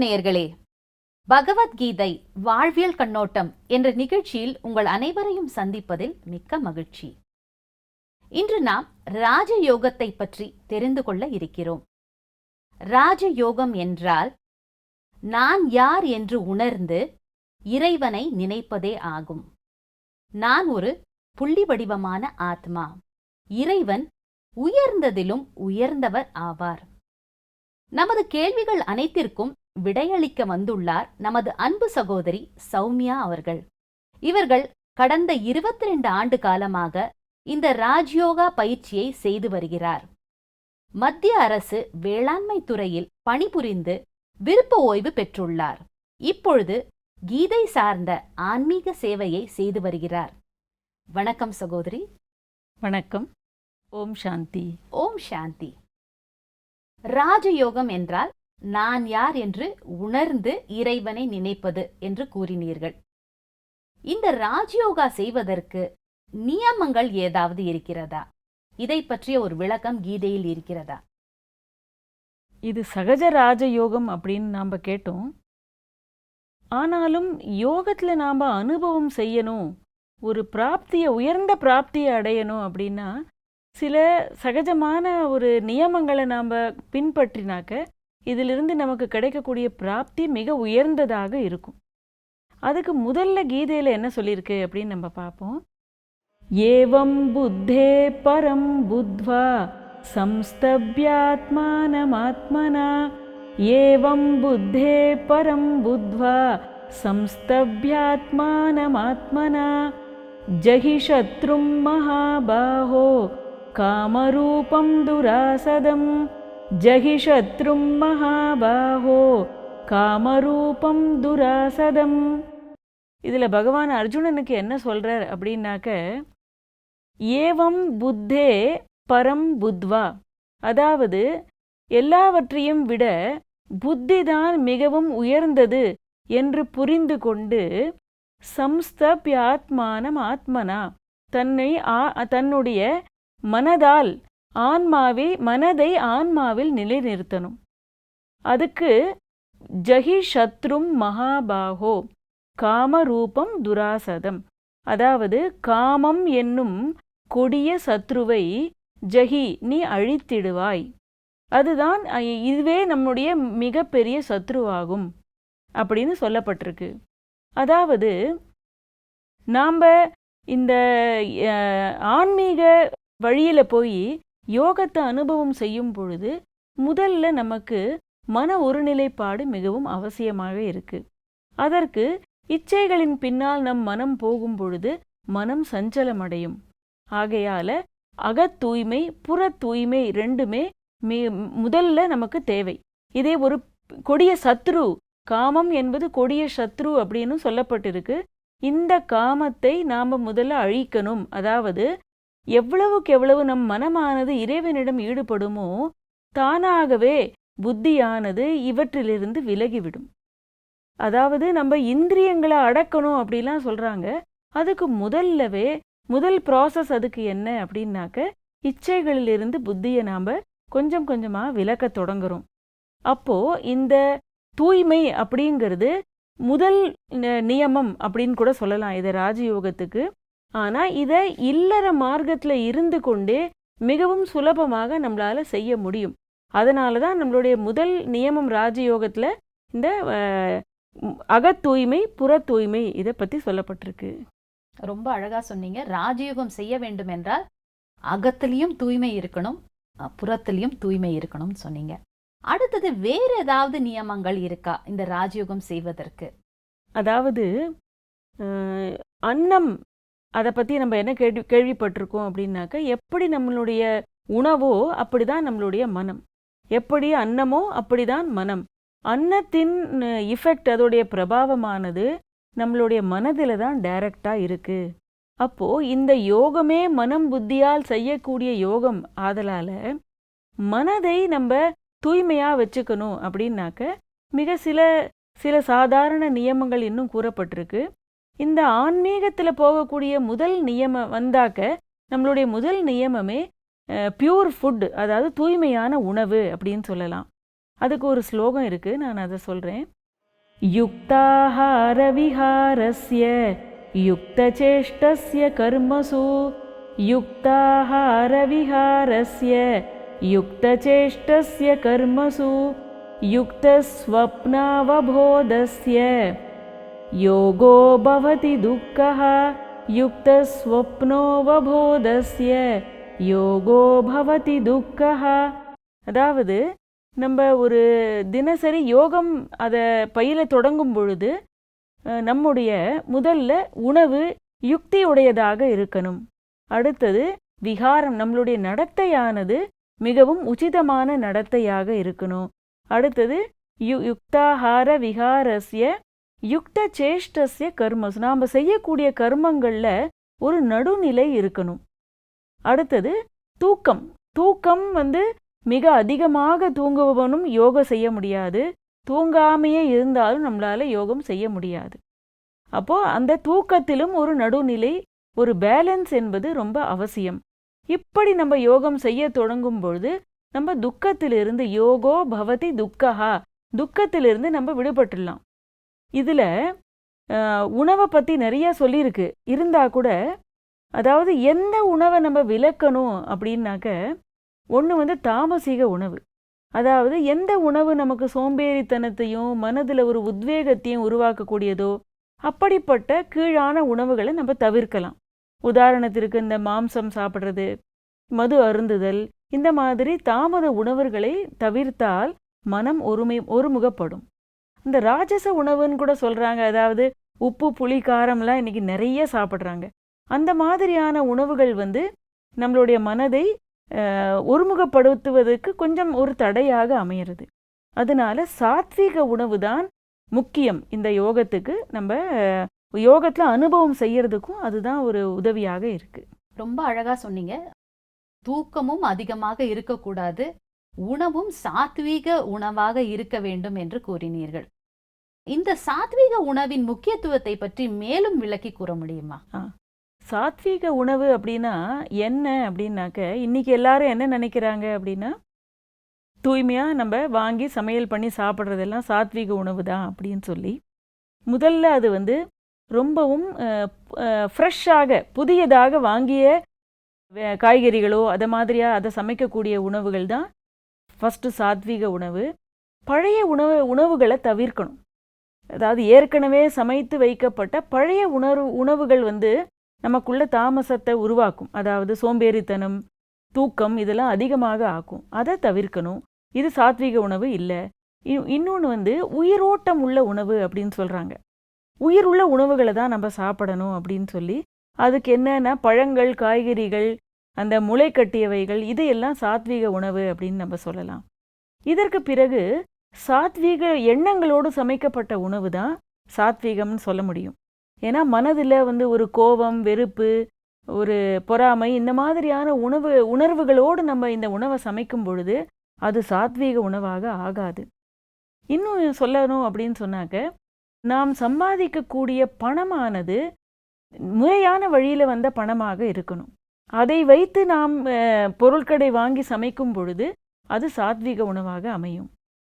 வணக்கம் நேயர்களே பகவத்கீதை வாழ்வியல் கண்ணோட்டம் என்ற நிகழ்ச்சியில் உங்கள் அனைவரையும் சந்திப்பதில் மிக்க மகிழ்ச்சி. இன்று நாம் ராஜயோகத்தை பற்றி தெரிந்து கொள்ள இருக்கிறோம். ராஜயோகம் என்றால் நான் யார் என்று உணர்ந்து இறைவனை நினைப்பதே ஆகும். நான் ஒரு புள்ளி வடிவமான ஆத்மா. இறைவன் உயர்ந்ததிலும் உயர்ந்தவர் ஆவார். நமது கேள்விகள் அனைத்திற்கும் விடையளிக்க வந்துள்ளார் நமது அன்பு சகோதரி சௌமியா அவர்கள். இவர்கள் கடந்த 22 ஆண்டு காலமாக இந்த ராஜ்யோகா பயிற்சியை செய்து வருகிறார். மத்திய அரசு வேளாண்மை துறையில் பணிபுரிந்து விருப்ப ஓய்வு பெற்றுள்ளார். இப்பொழுது கீதை சார்ந்த ஆன்மீக சேவையை செய்து வருகிறார். வணக்கம் சகோதரி. வணக்கம். ஓம் சாந்தி. ஓம் சாந்தி. ராஜயோகம் என்றால் நான் யார் என்று உணர்ந்து இறைவனை நினைப்பது என்று கூறினீர்கள். இந்த ராஜயோகா செய்வதற்கு நியமங்கள் ஏதாவது இருக்கிறதா? இதை பற்றிய ஒரு விளக்கம் கீதையில் இருக்கிறதா? இது சகஜ ராஜயோகம் அப்படின்னு நாம் கேட்டோம். ஆனாலும் யோகத்தில் நாம் அனுபவம் செய்யணும் ஒரு பிராப்தியை உயர்ந்த பிராப்தியை அடையணும் அப்படின்னா சில சகஜமான ஒரு நியமங்களை நாம் பின்பற்றினாக்க இதிலிருந்து நமக்கு கிடைக்கக்கூடிய பிராப்தி மிக உயர்ந்ததாக இருக்கும் அதுக்கு முதல்ல கீதையில் என்ன சொல்லியிருக்கு அப்படின்னு நம்ம பார்ப்போம் ஏவம் புத்தே பரம் புத்வா संस्तभ्यात्मानमात्मना एवं बुद्धे परं बुद्ध्वा संस्तभ्यात्मानमात्मना जहि शत्रुं महाबाहो कामरूपं दुरासदं जहि शत्रुं महाबाहो காமரூபம் துராசதம் இதில் பகவான் அர்ஜுனனுக்கு என்ன சொல்றார் அப்படின்னாக்க ஏவம் புத்தே பரம் புத்வா அதாவது எல்லாவற்றையும் விட புத்திதான் மிகவும் உயர்ந்தது என்று புரிந்து கொண்டு சம்ஸ்தப்யாத்மானம் ஆத்மனா தன்னை ஆ- தன்னுடைய மனதால் ஆன்மாவே மனதை ஆன்மாவில் நிலைநிறுத்தணும். அதுக்கு ஜஹி சத்ரும் மகாபாகோ காமரூபம் துராசதம். அதாவது காமம் என்னும் கொடிய சத்ருவை ஜஹி நீ அழித்திடுவாய். அதுதான் இதுவே நம்முடைய மிகப்பெரிய சத்ருவாகும் அப்படின்னு சொல்லப்பட்டிருக்கு. அதாவது நாம் இந்த ஆன்மீக வழியில் போய் யோகத்தை அனுபவம் செய்யும் பொழுது முதல்ல நமக்கு மன ஒருநிலைப்பாடு மிகவும் அவசியமாக இருக்கு. அதற்கு இச்சைகளின் பின்னால் நம் மனம் போகும் பொழுது மனம் சஞ்சலமடையும். ஆகையால அகத் தூய்மை புற தூய்மை ரெண்டுமே மி- முதல்ல நமக்கு தேவை. இதே ஒரு கொடிய சத்ரு காமம் என்பது கொடிய சத்ரு அப்படின்னு சொல்லப்பட்டிருக்கு. இந்த காமத்தை நாம முதல்ல அழிக்கணும். அதாவது எவ்வளவுக்கு எவ்வளவு நம் மனமானது இறைவனிடம் ஈடுபடுமோ தானாகவே புத்தியானது இவற்றிலிருந்து விலகிவிடும். அதாவது நம்ம இந்திரியங்களை அடக்கணும் அப்படிலாம் சொல்றாங்க. அதுக்கு முதல்லவே முதல் ப்ராசஸ் அதுக்கு என்ன அப்படின்னாக்க இச்சைகளிலிருந்து புத்தியை நாம் கொஞ்சம் கொஞ்சமாக விலக்க தொடங்குறோம். அப்போ இந்த தூய்மை அப்படிங்கிறது முதல் நியமம் அப்படின்னு கூட சொல்லலாம். இதை ராஜயோகத்துக்கு ஆனால் இதை இல்லற மார்க்கத்தில் இருந்து கொண்டே மிகவும் சுலபமாக நம்மளால செய்ய முடியும். அதனால தான் நம்மளுடைய முதல் நியமம் ராஜயோகத்தில் இந்த அஹ், ம், அகத் தூய்மை புற தூய்மை இதை பற்றி சொல்லப்பட்டிருக்கு. ரொம்ப அழகா சொன்னீங்க. ராஜயோகம் செய்ய வேண்டும் என்றால் அகத்திலையும் தூய்மை இருக்கணும் புறத்திலையும் தூய்மை இருக்கணும்னு சொன்னீங்க. அடுத்தது வேற ஏதாவது நியமங்கள் இருக்கா இந்த ராஜயோகம் செய்வதற்கு? அதாவது அன்னம் அதை பற்றி நம்ம என்ன கேள்வி கேள்விப்பட்டிருக்கோம் அப்படின்னாக்க எப்படி நம்மளுடைய உணவோ அப்படி தான் நம்மளுடைய மனம். எப்படி அன்னமோ அப்படி தான் மனம். அன்னத்தின் இஃபெக்ட் அதோடைய பிரபாவமானது நம்மளுடைய மனதில் தான் டைரக்டாக இருக்குது அப்போது இந்த யோகமே மனம் புத்தியால் செய்யக்கூடிய யோகம் ஆதலால் மனதை நம்ம தூய்மையாக வச்சுக்கணும் அப்படின்னாக்க மிக சில சில சாதாரண நியமங்கள் இன்னும் கூறப்பட்டிருக்கு. இந்த ஆன்மீகத்தில் போகக்கூடிய முதல் நியமம் வந்தாக்க நம்மளுடைய முதல் நியமமே பியூர் ஃபுட் அதாவது தூய்மையான உணவு அப்படின்னு சொல்லலாம். அதுக்கு ஒரு ஸ்லோகம் இருக்குது நான் அதை சொல்கிறேன் யுக்தாஹார விஹாரஸ்ய யுக்தச்சேஷ்டஸ்ய கர்மசு யுக்தாஹார விஹாரஸ்ய யுக்தச்சேஷ்டஸ்ய கர்மசு யுக்தஸ்வப்னாவபோதஸ்ய. योगो भवति दुःखः युक्तस्वप्नोवबोधस्य யோகோ பவதி துக்கஹா அதாவது நம்ம ஒரு தினசரி யோகம் அதை பயில தொடங்கும் பொழுது அஹ், நம்முடைய முதல்ல உணவு யுக்தியுடையதாக இருக்கணும் அடுத்தது விகாரம் நம்மளுடைய நடத்தையானது மிகவும் உச்சிதமான நடத்தையாக இருக்கணும் அடுத்தது யு யுக்தாஹார விகாரஸ்ய யுக்த சேஷ்டஸ்ய கர்மஸ். நாம் செய்யக்கூடிய கர்மங்களில் ஒரு நடுநிலை இருக்கணும். அடுத்தது தூக்கம். தூக்கம் வந்து மிக அதிகமாக தூங்குபவனும் யோகம் செய்ய முடியாது. தூங்காமையே இருந்தாலும் நம்மளால யோகம் செய்ய முடியாது. அப்போ அந்த தூக்கத்திலும் ஒரு நடுநிலை ஒரு பேலன்ஸ் என்பது ரொம்ப அவசியம். இப்படி நம்ம யோகம் செய்ய தொடங்கும் பொழுது நம்ம துக்கத்திலிருந்து யோகோ பவதி துக்கஹா துக்கத்திலிருந்து நம்ம விடுபட்டுடலாம். இதில் உணவை பற்றி நிறைய சொல்லியிருக்கு. இருந்தால் கூட அதாவது எந்த உணவை நம்ம விலக்கணும் அப்படின்னாக்க ஒன்று வந்து தாமசிக உணவு. அதாவது எந்த உணவு நமக்கு சோம்பேறித்தனத்தையும் மனதில் ஒரு உத்வேகத்தையும் உருவாக்கக்கூடியதோ அப்படிப்பட்ட கீழான உணவுகளை நம்ம தவிர்க்கலாம். உதாரணத்திற்கு இந்த மாம்சம் சாப்பிட்றது மது அருந்துதல் இந்த மாதிரி தாமத உணவுகளை தவிர்த்தால் மனம் ஒருமை ஒருமுகப்படும். இந்த ராஜச உணவுன்னு கூட சொல்கிறாங்க அதாவது உப்பு புளி காரம்லாம் இன்னைக்கு நிறைய சாப்பிட்றாங்க. அந்த மாதிரியான உணவுகள் வந்து நம்மளுடைய மனதை ஒருமுகப்படுத்துவதற்கு கொஞ்சம் ஒரு தடையாக அமையிறது. அதனால சாத்வீக உணவு தான் முக்கியம். இந்த யோகத்துக்கு நம்ம யோகத்தில் அனுபவம் செய்யறதுக்கும் அதுதான் ஒரு உதவியாக இருக்கு. ரொம்ப அழகா சொன்னீங்க. தூக்கமும் அதிகமாக இருக்கக்கூடாது. உணவும் சாத்வீக உணவாக இருக்க வேண்டும் என்று கூறினீர்கள். இந்த சாத்வீக உணவின் முக்கியத்துவத்தை பற்றி மேலும் விளக்கி கூற முடியுமா? சாத்வீக உணவு அப்படின்னா என்ன அப்படின்னாக்க இன்னைக்கு எல்லாரும் என்ன நினைக்கிறாங்க அப்படின்னா தூய்மையா நம்ம வாங்கி சமையல் பண்ணி சாப்பிட்றதெல்லாம் சாத்வீக உணவு தான் அப்படின்னு சொல்லி முதல்ல அது வந்து ரொம்பவும் ஃப்ரெஷ்ஷாக புதியதாக வாங்கிய காய்கறிகளோ அதை மாதிரியாக அதை சமைக்கக்கூடிய உணவுகள் தான் ஃபஸ்ட்டு சாத்வீக உணவு பழைய உணவு உணவுகளை தவிர்க்கணும். அதாவது ஏற்கனவே சமைத்து வைக்கப்பட்ட பழைய உணர்வு உணவுகள் வந்து நமக்குள்ள தாமசத்தை உருவாக்கும். அதாவது சோம்பேறித்தனம் தூக்கம் இதெல்லாம் அதிகமாக ஆக்கும். அதை தவிர்க்கணும். இது சாத்வீக உணவு இல்லை. இன்னொன்று வந்து உயிரோட்டம் உள்ள உணவு அப்படின்னு சொல்கிறாங்க உயிருள்ள உணவுகளை தான் நம்ம சாப்பிடணும் அப்படின்னு சொல்லி அதுக்கு என்னென்னா பழங்கள் காய்கறிகள் அந்த முளை கட்டியவைகள் இதையெல்லாம் சாத்வீக உணவு அப்படின்னு நம்ம சொல்லலாம். இதற்கு பிறகு சாத்வீக எண்ணங்களோடு சமைக்கப்பட்ட உணவு தான் சாத்வீகம்னு சொல்ல முடியும். ஏன்னா மனதில் வந்து ஒரு கோபம் வெறுப்பு ஒரு பொறாமை இந்த மாதிரியான உணவு உணர்வுகளோடு நம்ம இந்த உணவை சமைக்கும் பொழுது அது சாத்வீக உணவாக ஆகாது. இன்னும் சொல்லணும் அப்படின்னு சொன்னாக்க நாம் சம்பாதிக்கக்கூடிய பணமானது முறையான வழியில் வந்த பணமாக இருக்கணும். அதை வைத்து நாம் பொருட்கடை பொருட்களை வாங்கி சமைக்கும் பொழுது அது சாத்விக உணவாக அமையும்.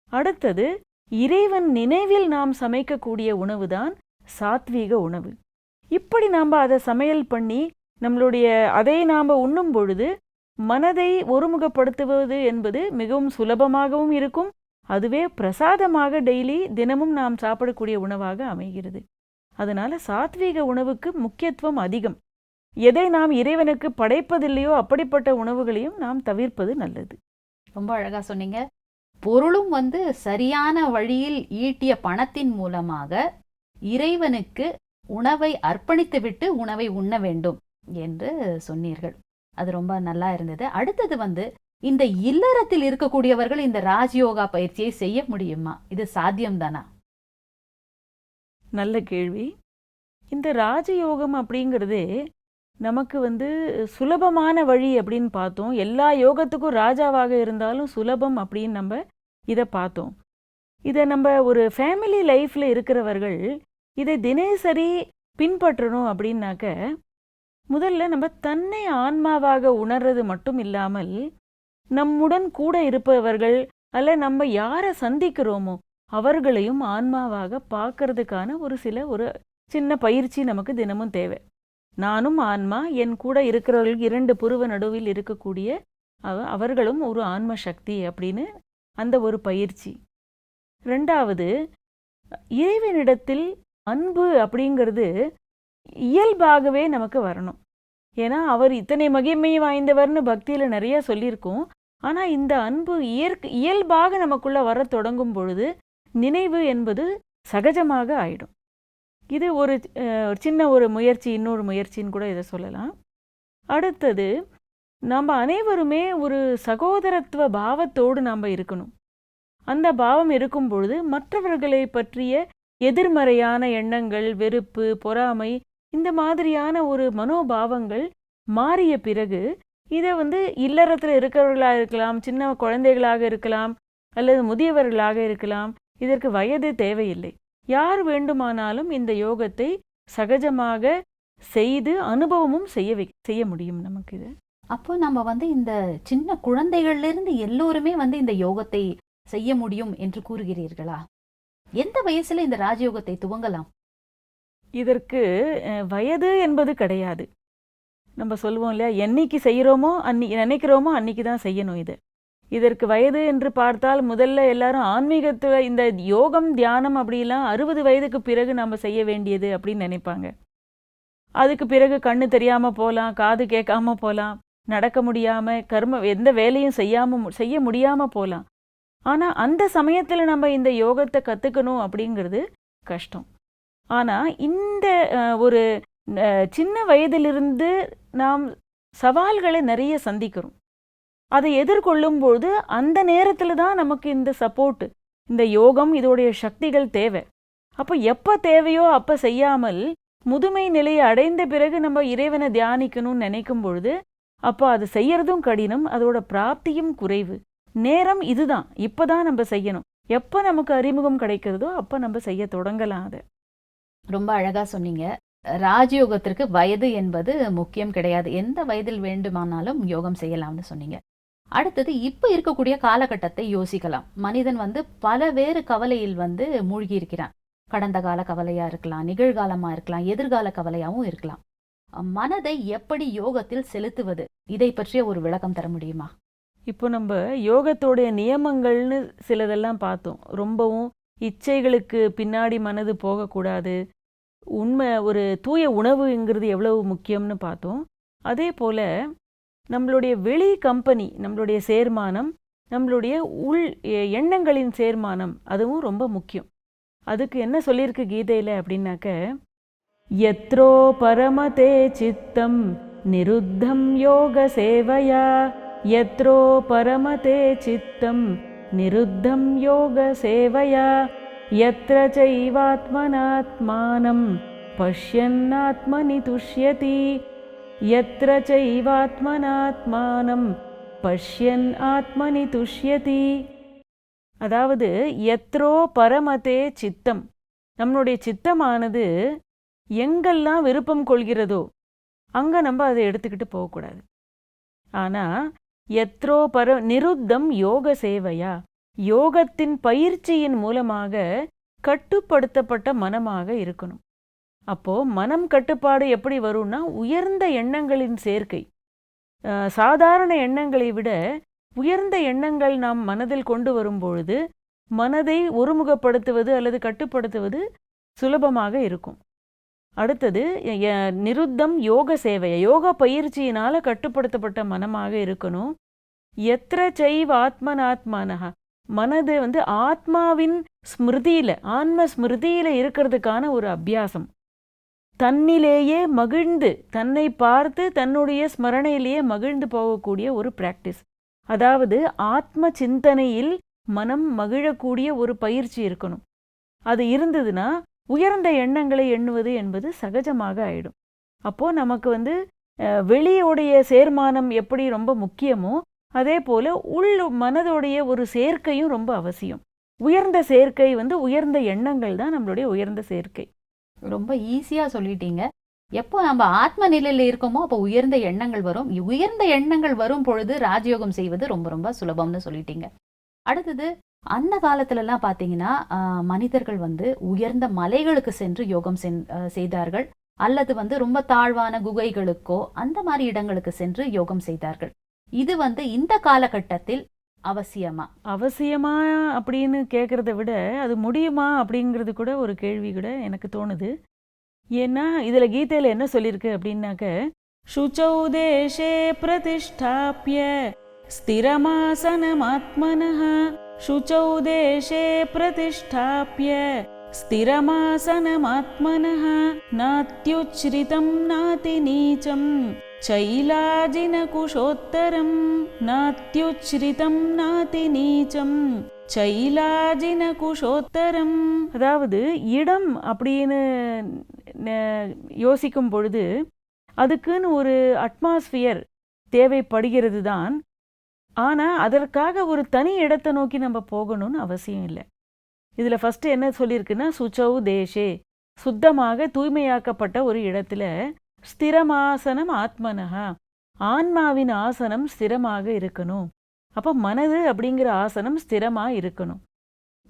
அடுத்தது இறைவன் நினைவில் நாம் சமைக்கக்கூடிய உணவுதான் சாத்வீக உணவு. இப்படி நாம் அதை சமையல் பண்ணி நம்மளுடைய அதை நாம் உண்ணும் பொழுது மனதை ஒருமுகப்படுத்துவது என்பது மிகவும் சுலபமாகவும் இருக்கும். அதுவே பிரசாதமாக டெய்லி தினமும் நாம் சாப்பிடக்கூடிய உணவாக அமைகிறது. அதனால் சாத்வீக உணவுக்கு முக்கியத்துவம் அதிகம். எதை நாம் இறைவனுக்கு படைப்பதில்லையோ அப்படிப்பட்ட உணவுகளையும் நாம் தவிர்ப்பது நல்லது. ரொம்ப அழகா சொன்னீங்க. பொருளும் வந்து சரியான வழியில் ஈட்டிய பணத்தின் மூலமாக இறைவனுக்கு உணவை அர்ப்பணித்துவிட்டு உணவை உண்ண வேண்டும் என்று சொன்னீர்கள். அது ரொம்ப நல்லா இருந்தது. அடுத்தது வந்து இந்த இல்லறத்தில் இருக்கக்கூடியவர்கள் இந்த ராஜயோகா பயிற்சியை செய்ய முடியுமா? இது சாத்தியம்தானா? நல்ல கேள்வி. இந்த ராஜயோகம் அப்படிங்கிறதே நமக்கு வந்து சுலபமான வழி அப்படின்னு பார்த்தோம். எல்லா யோகத்துக்கும் ராஜாவாக இருந்தாலும் சுலபம் அப்படின்னு நம்ம இதை பார்த்தோம். இதை நம்ம ஒரு ஃபேமிலி லைஃப்பில் இருக்கிறவர்கள் இதை தினசரி பின்பற்றணும் அப்படின்னாக்க முதல்ல நம்ம தன்னை ஆன்மாவாக உணர்றது மட்டும் இல்லாமல் நம்முடன் கூட இருப்பவர்கள் அல்ல நம்ம யாரை சந்திக்கிறோமோ அவர்களையும் ஆன்மாவாக பார்க்கறதுக்கான ஒரு சில ஒரு சின்ன பயிற்சி நமக்கு தினமும் தேவை. நானும் ஆன்மா என் கூட இருக்கிறவர்கள் இரண்டு புருவ நடுவில் இருக்கக்கூடிய அவ- அவர்களும் ஒரு ஆன்ம சக்தி அப்படின்னு அந்த ஒரு பயிற்சி. ரெண்டாவது இறைவனிடத்தில் அன்பு அப்படிங்கிறது இயல்பாகவே நமக்கு வரணும். ஏன்னா அவர் இத்தனை மகிமை வாய்ந்தவர்னு பக்தியில் நிறைய சொல்லியிருக்கோம். ஆனால் இந்த அன்பு இயற்கை இயல்பாக நமக்குள்ளே வர தொடங்கும் பொழுது நினைவு என்பது சகஜமாக ஆயிடும். இது ஒரு ஒரு சின்ன ஒரு முயற்சி இன்னொரு முயற்சின்னு கூட இதை சொல்லலாம். அடுத்தது நம்ம அனைவருமே ஒரு சகோதரத்துவ பாவத்தோடு நாம் இருக்கணும். அந்த பாவம் இருக்கும் பொழுது மற்றவர்களை பற்றிய எதிர்மறையான எண்ணங்கள் வெறுப்பு பொறாமை இந்த மாதிரியான ஒரு மனோபாவங்கள் மாறிய பிறகு இதை வந்து இல்லறத்தில் இருக்கிறவர்களாக இருக்கலாம் சின்ன குழந்தைகளாக இருக்கலாம் அல்லது முதியவர்களாக இருக்கலாம் இதற்கு வயது தேவையில்லை. யார் வேண்டுமானாலும் இந்த யோகத்தை சகஜமாக செய்து அனுபவமும் செய்ய செய்ய முடியும் நமக்கு இது. அப்போ நம்ம வந்து இந்த சின்ன குழந்தைகள்ல இருந்து எல்லோருமே வந்து இந்த யோகத்தை செய்ய முடியும் என்று கூறுகிறீர்களா? எந்த வயசுல இந்த ராஜயோகத்தை துவங்கலாம்? இதற்கு வயது என்பது கிடையாது. நம்ம சொல்லுவோம் இல்லையா? என்னைக்கு செய்கிறோமோ அன்னி நினைக்கிறோமோ அன்னைக்கு தான் செய்யணும் இது. இதற்கு வயது என்று பார்த்தால் முதல்ல எல்லாரும் ஆன்மீகத்தில் இந்த யோகம் தியானம் அப்படிலாம் அறுபது வயதுக்கு பிறகு நம்ம செய்ய வேண்டியது அப்படின்னு நினைப்பாங்க. அதுக்கு பிறகு கண்ணு தெரியாம போகலாம் காது கேட்காம போகலாம் நடக்க முடியாம கர்ம எந்த வேலையும் செய்யாம செய்ய முடியாம போகலாம் ஆனால் அந்த சமயத்தில் நம்ம இந்த யோகத்தை கற்றுக்கணும் அப்படிங்கிறது கஷ்டம். ஆனால் இந்த ஒரு சின்ன வயதிலிருந்து நாம் சவால்களை நிறைய சந்திக்கிறோம். அதை எதிர்கொள்ளும்போது அந்த நேரத்துல தான் நமக்கு இந்த சப்போர்ட்டு இந்த யோகம் இதோடைய சக்திகள் தேவை. அப்போ எப்போ தேவையோ அப்போ செய்யாமல் முதுமை நிலையை அடைந்த பிறகு நம்ம இறைவனை தியானிக்கணும்னு நினைக்கும் பொழுது அப்போ அது செய்யறதும் கடினம் அதோட பிராப்தியும் குறைவு. நேரம் இதுதான். இப்பதான் நம்ம செய்யணும். எப்போ நமக்கு அறிமுகம் கிடைக்கிறதோ அப்போ நம்ம செய்ய தொடங்கலாம் அதை. ரொம்ப அழகா சொன்னீங்க. ராஜயோகத்திற்கு வயது என்பது முக்கியம் கிடையாது. எந்த வயதில் வேண்டுமானாலும் யோகம் செய்யலாம்னு சொன்னீங்க. அடுத்தது இப்போ இருக்கக்கூடிய காலகட்டத்தை யோசிக்கலாம். மனிதன் வந்து பல வேறு கவலையில் வந்து மூழ்கி இருக்கிறான் கடந்த கால கவலையாக இருக்கலாம் நிகழ்காலமாக இருக்கலாம் எதிர்கால கவலையாகவும் இருக்கலாம். மனதை எப்படி யோகத்தில் செலுத்துவது? இதை பற்றிய ஒரு விளக்கம் தர முடியுமா? இப்போ நம்ம யோகத்தோடைய நியமங்கள்னு சிலதெல்லாம் பார்த்தோம். ரொம்பவும் இச்சைகளுக்கு பின்னாடி மனது போகக்கூடாது. உண்மை ஒரு தூய உணவுங்கிறது எவ்வளவு முக்கியம்னு பார்த்தோம். அதே போல நம்மளுடைய வெளி கம்பெனி நம்மளுடைய சேர்மானம் நம்மளுடைய உள் எண்ணங்களின் சேர்மானம் அதுவும் ரொம்ப முக்கியம். அதுக்கு என்ன சொல்லியிருக்கு கீதையில் அப்படின்னாக்க எத்ரோ பரமதே சித்தம் நிருத்தம் யோக சேவையா? எத்ரோ பரமதே சித்தம் நிருத்தம் யோக சேவையா? எத்திர சைவாத்மனாத்மானம் பஷ்யன்னாத்மனி துஷ்யதி यत्र चैवात्मनात्मानं பஷ்யன் ஆத்மனி துஷ்யதி அதாவது எத்ரோ பரமதே சித்தம் நம்மளுடைய சித்தமானது எங்கெல்லாம் விருப்பம் கொள்கிறதோ அங்க நம்ம அதை எடுத்துக்கிட்டு போகக்கூடாது ஆனா எத்ரோ பர நிருத்தம் யோக சேவையா யோகத்தின் பயிற்சியின் மூலமாக கட்டுப்படுத்தப்பட்ட மனமாக இருக்கணும் அப்போ மனம் கட்டுப்பாடு எப்படி வரும்னா உயர்ந்த எண்ணங்களின் சேர்க்கை. சாதாரண எண்ணங்களை விட உயர்ந்த எண்ணங்கள் நாம் மனதில் கொண்டு வரும்பொழுது மனதை ஒருமுகப்படுத்துவது அல்லது கட்டுப்படுத்துவது சுலபமாக இருக்கும். அடுத்தது நிருத்தம் யோக சேவை யோக பயிற்சியினால கட்டுப்படுத்தப்பட்ட மனமாக இருக்கணும். எத்திர செய்வ ஆத்மனாத்மானஹா மனது வந்து ஆத்மாவின் ஸ்மிருதியில ஆன்ம ஸ்மிருதியில இருக்கிறதுக்கான ஒரு அபியாசம். தன்னிலேயே மகிழ்ந்து தன்னை பார்த்து தன்னுடைய ஸ்மரணையிலேயே மகிழ்ந்து போகக்கூடிய ஒரு பிராக்டிஸ் அதாவது ஆத்ம சிந்தனையில் மனம் மகிழக்கூடிய ஒரு பயிற்சி இருக்கணும். அது இருந்ததுன்னா உயர்ந்த எண்ணங்களை எண்ணுவது என்பது சகஜமாக ஆயிடும். அப்போ நமக்கு வந்து வெளியோடைய சேர்மானம் எப்படி ரொம்ப முக்கியமோ அதே போல உள் மனதோடைய ஒரு சேர்க்கையும் ரொம்ப அவசியம். உயர்ந்த சேர்க்கை வந்து உயர்ந்த எண்ணங்கள் தான் நம்மளுடைய உயர்ந்த சேர்க்கை. ரொம்ப ஈஸியாக சொல்லிட்டீங்க. எப்போ நம்ம ஆத்ம நிலையில் இருக்கோமோ அப்போ உயர்ந்த எண்ணங்கள் வரும். உயர்ந்த எண்ணங்கள் வரும் பொழுது ராஜயோகம் செய்வது ரொம்ப ரொம்ப சுலபம்னு சொல்லிட்டீங்க. அடுத்தது அந்த காலத்துலலாம் பார்த்தீங்கன்னா மனிதர்கள் வந்து உயர்ந்த மலைகளுக்கு சென்று யோகம் சென்- செய்தார்கள். அல்லது வந்து ரொம்ப தாழ்வான குகைகளுக்கோ அந்த மாதிரி இடங்களுக்கு சென்று யோகம் செய்தார்கள். இது வந்து இந்த காலகட்டத்தில் அவசியமா அவசியமா அப்படின்னு கேட்குறத விட அது முடியுமா அப்படிங்கிறது கூட ஒரு கேள்வி கூட எனக்கு தோணுது ஏன்னா இதில் கீதையில் என்ன சொல்லியிருக்கு அப்படின்னாக்க சுச்சௌ தேசே பிரதிஷ்டாப்பிய ஸ்திரமாசனமாத்மனः शुचौ देशे प्रतिष्ठाप्य स्थिरमासनमात्मनः नात्युच्छ्रितं नातिनीचं चैलाजिनकुशोत्तरं नात्युच्छ्रितं नातिनीचं சைலாஜினகுஷோத்தரம் அதாவது இடம் அப்படின்னு ந- யோசிக்கும் பொழுது அதுக்குன்னு ஒரு அட்மாஸ்பியர் தேவைப்படுகிறது தான் ஆனால் அதற்காக ஒரு தனி இடத்தை நோக்கி நம்ம போகணும்னு அவசியம் இல்லை இதில் ஃபஸ்ட்டு என்ன சொல்லியிருக்குன்னா சுச்சௌ தேஷே சுத்தமாக தூய்மையாக்கப்பட்ட ஒரு இடத்துல ஸ்திரமாசனம் ஆத்மனஹா. ஆன்மாவின் ஆசனம் ஸ்திரமாக இருக்கணும். அப்போ மனது அப்படிங்கிற ஆசனம் ஸ்திரமாக இருக்கணும்.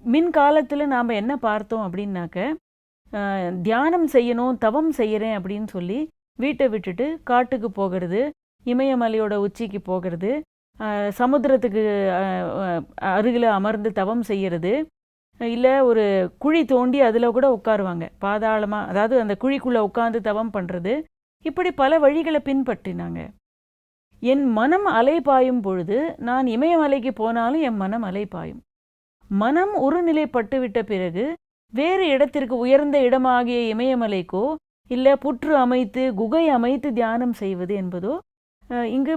மின் காலத்தில் நாம் என்ன பார்த்தோம் அப்படின்னாக்க தியானம் செய்யணும் தவம் செய்கிறேன் அப்படின்னு சொல்லி வீட்டை விட்டுட்டு காட்டுக்கு போகிறது இமயமலையோட உச்சிக்கு போகிறது சமுத்திரத்துக்கு அருகில் அமர்ந்து தவம் செய்கிறது இல்லை ஒரு குழி தோண்டி அதில் கூட உட்காருவாங்க. பாதாளமாக அதாவது அந்த குழிக்குள்ளே உட்காந்து தவம் பண்ணுறது இப்படி பல வழிகளை பின்பற்றினாங்க. என் மனம் அலை பாயும் பொழுது நான் இமயமலைக்கு போனாலும் என் மனம் அலை பாயும். மனம் ஒருநிலைப்பட்டுவிட்ட பிறகு வேறு இடத்திற்கு உயர்ந்த இடமாகிய இமயமலைக்கோ இல்லை புற்று அமைத்து குகை அமைத்து தியானம் செய்வது என்பதோ இங்கு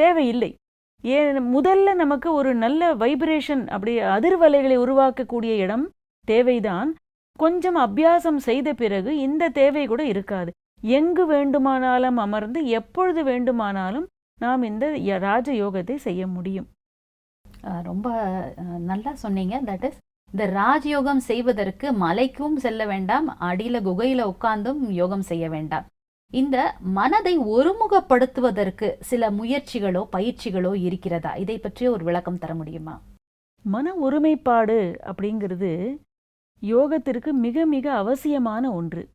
தேவையில்லை. ஏன் முதல்ல நமக்கு ஒரு நல்ல வைப்ரேஷன் அப்படி அதிர்வலைகளை உருவாக்கக்கூடிய இடம் தேவைதான். கொஞ்சம் அபியாசம் செய்த பிறகு இந்த தேவை கூட இருக்காது. எங்கு வேண்டுமானாலும் அமர்ந்து எப்பொழுது வேண்டுமானாலும் நாம் இந்த ய- ராஜயோகத்தை செய்ய முடியும். ரொம்ப நல்லா சொன்னீங்க. தட் இஸ் இந்த ராஜயோகம் செய்வதற்கு மலைக்கும் செல்ல வேண்டாம் அடியில குகையில உட்கார்ந்தும் யோகம் செய்ய வேண்டாம். இந்த மனதை ஒருமுகப்படுத்துவதற்கு சில முயற்சிகளோ பயிற்சிகளோ இருக்கிறதா? இதை பற்றி ஒரு விளக்கம் தர முடியுமா? மன ஒருமைப்பாடு அப்படிங்கிறது யோகத்திற்கு மிக மிக அவசியமான ஒன்று.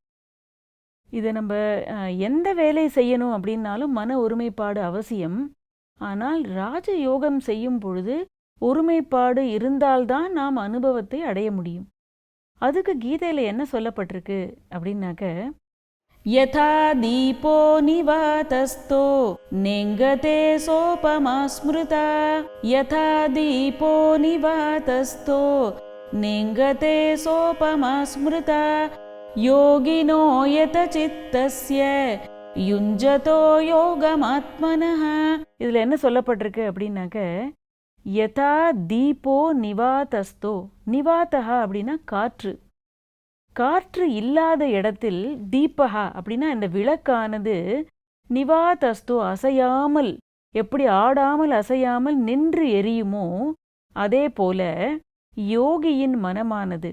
இதை நம்ம எந்த வேலை செய்யணும் அப்படின்னாலும் மன ஒருமைப்பாடு அவசியம். ஆனால் ராஜ யோகம் செய்யும் பொழுது ஒருமைப்பாடு இருந்தால்தான் நாம் அனுபவத்தை அடைய முடியும். அதுக்கு கீதையில் என்ன சொல்லப்பட்டிருக்கு அப்படின்னாக்க யதா தீபோ நிவாதஸ்தோ நெங்கதே சோபமா ஸ்மிருதா யதா தீபோ நிவாதஸ்தோ நெங்கதே சோபமா ஸ்மிருதா யோகினோ யத சித்தஸ்ய யுஞ்சதோ யோகமாத்மனஹ. இதுல என்ன சொல்லப்பட்டிருக்கு அப்படின்னாக்க யதா தீபோ நிவாதஸ்தோ. நிவாதஹா அப்படின்னா காற்று. காற்று இல்லாத இடத்தில் தீபகா அப்படின்னா இந்த விளக்கானது நிவாதஸ்தோ அசையாமல் எப்படி ஆடாமல் அசையாமல் நின்று எரியுமோ அதே போல யோகியின் மனமானது.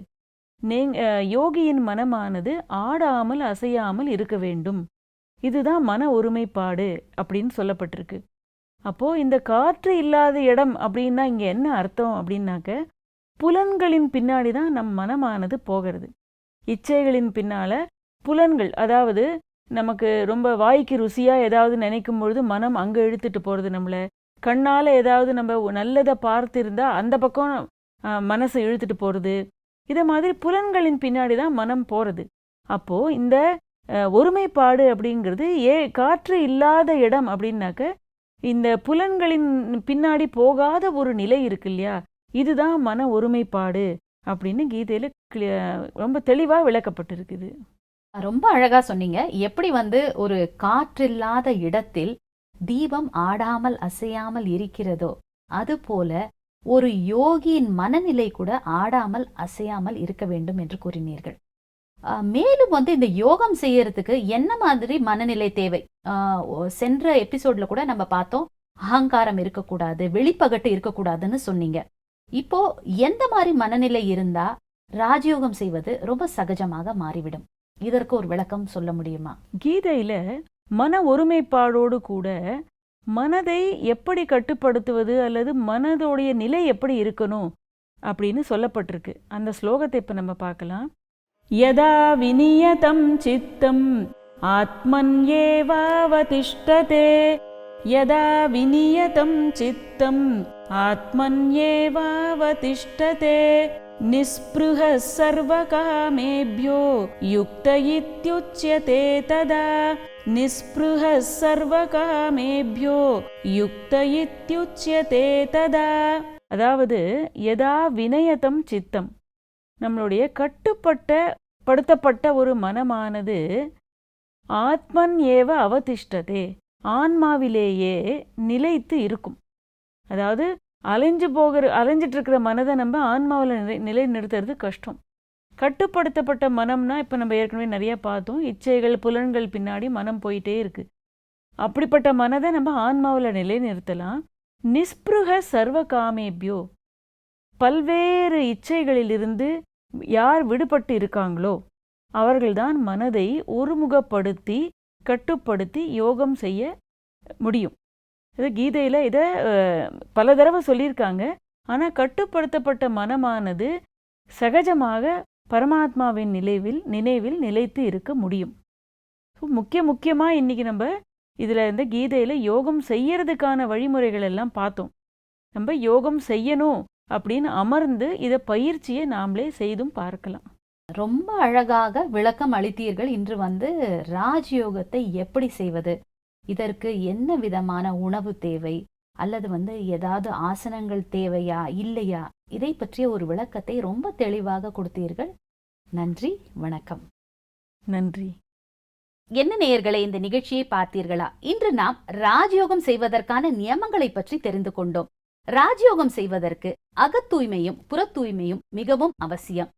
யோகியின் மனமானது ஆடாமல் அசையாமல் இருக்க வேண்டும். இதுதான் மன ஒருமைப்பாடு அப்படின்னு சொல்லப்பட்டிருக்கு. அப்போ இந்த காற்று இல்லாத இடம் அப்படின்னா இங்க என்ன அர்த்தம் அப்படின்னாக்க புலன்களின் பின்னாடி தான் நம் மனமானது போகிறது. இச்சைகளின் பின்னால புலன்கள் அதாவது நமக்கு ரொம்ப வாய்க்கு ருசியா ஏதாவது நினைக்கும் பொழுது மனம் அங்க இழுத்துட்டு போறது நம்மள. கண்ணால ஏதாவது நம்ம நல்லதை பார்த்திருந்தா அந்த பக்கம் மனசை இழுத்துட்டு போறது. இதை மாதிரி புலன்களின் பின்னாடி தான் மனம் போகிறது அப்போ இந்த ஒருமைப்பாடு அப்படிங்கிறது ஏ காற்று இல்லாத இடம் அப்படின்னாக்க இந்த புலன்களின் பின்னாடி போகாத ஒரு நிலை இருக்கு இல்லையா? இதுதான் மன ஒருமைப்பாடு அப்படின்னு கீதையில் ரொம்ப தெளிவா விளக்கப்பட்டிருக்குது. ரொம்ப அழகா சொன்னீங்க. எப்படி வந்து ஒரு காற்றில்லாத இடத்தில் தீபம் ஆடாமல் அசையாமல் இருக்கிறதோ அதுபோல ஒரு யோகியின் மனநிலை கூட ஆடாமல் அசையாமல் இருக்க வேண்டும் என்று கூறினீர்கள். மேலும் வந்து இந்த யோகம் செய்யறதுக்கு என்ன மாதிரி மனநிலை தேவை? சென்ற எபிசோட்ல கூட நம்ம பார்த்தோம் அகங்காரம் இருக்கக்கூடாது வெளிப்பகட்டு இருக்கக்கூடாதுன்னு சொன்னீங்க. இப்போ எந்த மாதிரி மனநிலை இருந்தா ராஜயோகம் செய்வது ரொம்ப சகஜமாக மாறிவிடும். இதற்கு ஒரு விளக்கம் சொல்ல முடியுமா? கீதையில மன ஒருமைப்பாடோடு கூட மனதை எப்படி கட்டுப்படுத்துவது அல்லது மனதோடைய நிலை எப்படி இருக்கணும் அப்படின்னு சொல்லப்பட்டிருக்கு. அந்த ஸ்லோகத்தை இப்ப நம்ம பார்க்கலாம். யதா விநியதம் சித்தம் ஆத்மன் ஏவாவதிஷ்டதே. யதா விநியதம் சித்தம் ஆத்மன்யேவாவதிஷ்டதே निःस्पृहः सर्वकामेभ्यो युक्त इत्युच्यते तदा निःस्पृहः सर्वकामेभ्यो युक्त इत्युच्यते तदा அதாவது யதா வினயதம் சித்தம் நம்மளுடைய கட்டுப்பட்ட படுத்தப்பட்ட ஒரு மனமானது ஆத்மன் ஏவ அவதிஷ்டதே ஆன்மாவிலேயே நிலைத்து இருக்கும் அதாவது அலைஞ்சு போகிற அலைஞ்சிட்டு இருக்கிற மனதை நம்ம ஆன்மாவில் நிலை நிலை நிறுத்துறது கஷ்டம். கட்டுப்படுத்தப்பட்ட மனம்னா இப்போ நம்ம ஏற்கனவே நிறைய பார்த்தோம். இச்சைகள் புலன்கள் பின்னாடி மனம் போயிட்டே இருக்கு. அப்படிப்பட்ட மனதை நம்ம ஆன்மாவில் நிலை நிறுத்தலாம் நிஸ்பிருக சர்வ காமேபியோ பல்வேறு இச்சைகளிலிருந்து யார் விடுபட்டு இருக்காங்களோ அவர்கள்தான் மனதை ஒருமுகப்படுத்தி கட்டுப்படுத்தி யோகம் செய்ய முடியும். இது கீதையில் இதை பல தடவை சொல்லியிருக்காங்க. ஆனால் கட்டுப்படுத்தப்பட்ட மனமானது சகஜமாக பரமாத்மாவின் நினைவில் நினைவில் நிலைத்து இருக்க முடியும். முக்கிய முக்கியமாக இன்னைக்கு நம்ம இதில் இந்த கீதையில் யோகம் செய்யறதுக்கான வழிமுறைகள் எல்லாம் பார்த்தோம். நம்ம யோகம் செய்யணும் அப்படின்னு அமர்ந்து இதை பயிற்சியை நாமளே செய்தும் பார்க்கலாம். ரொம்ப அழகாக விளக்கம் அளித்தீர்கள். இன்று வந்து ராஜயோகத்தை எப்படி செய்வது? இதற்கு என்ன விதமான உணவு தேவை? அல்லது வந்து ஏதாவது ஆசனங்கள் தேவையா? இல்லையா? இதை பற்றிய ஒரு விளக்கத்தை ரொம்ப தெளிவாக கொடுத்தீர்கள். நன்றி வணக்கம். நன்றி. என்ன நேயர்களே இந்த நிகழ்ச்சியை பார்த்தீர்களா? இன்று நாம் ராஜயோகம் செய்வதற்கான நியமங்களை பற்றி தெரிந்து கொண்டோம். ராஜயோகம் செய்வதற்கு அகத் தூய்மையும் புறத் தூய்மையும் மிகவும் அவசியம்.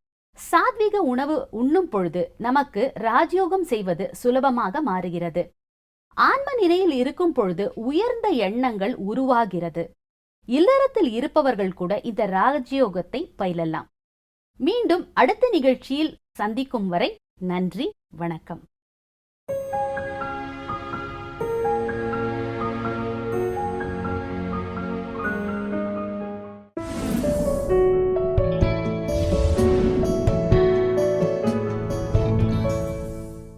சாத்விக உணவு உண்ணும் பொழுது நமக்கு ராஜயோகம் செய்வது சுலபமாக மாறுகிறது. ஆன்ம நிலையில் இருக்கும் பொழுது உயர்ந்த எண்ணங்கள் உருவாகிறது. இல்லறத்தில் இருப்பவர்கள் கூட இந்த ராஜயோகத்தை பயிலலாம். மீண்டும் அடுத்த நிகழ்ச்சியில் சந்திக்கும் வரை நன்றி வணக்கம்.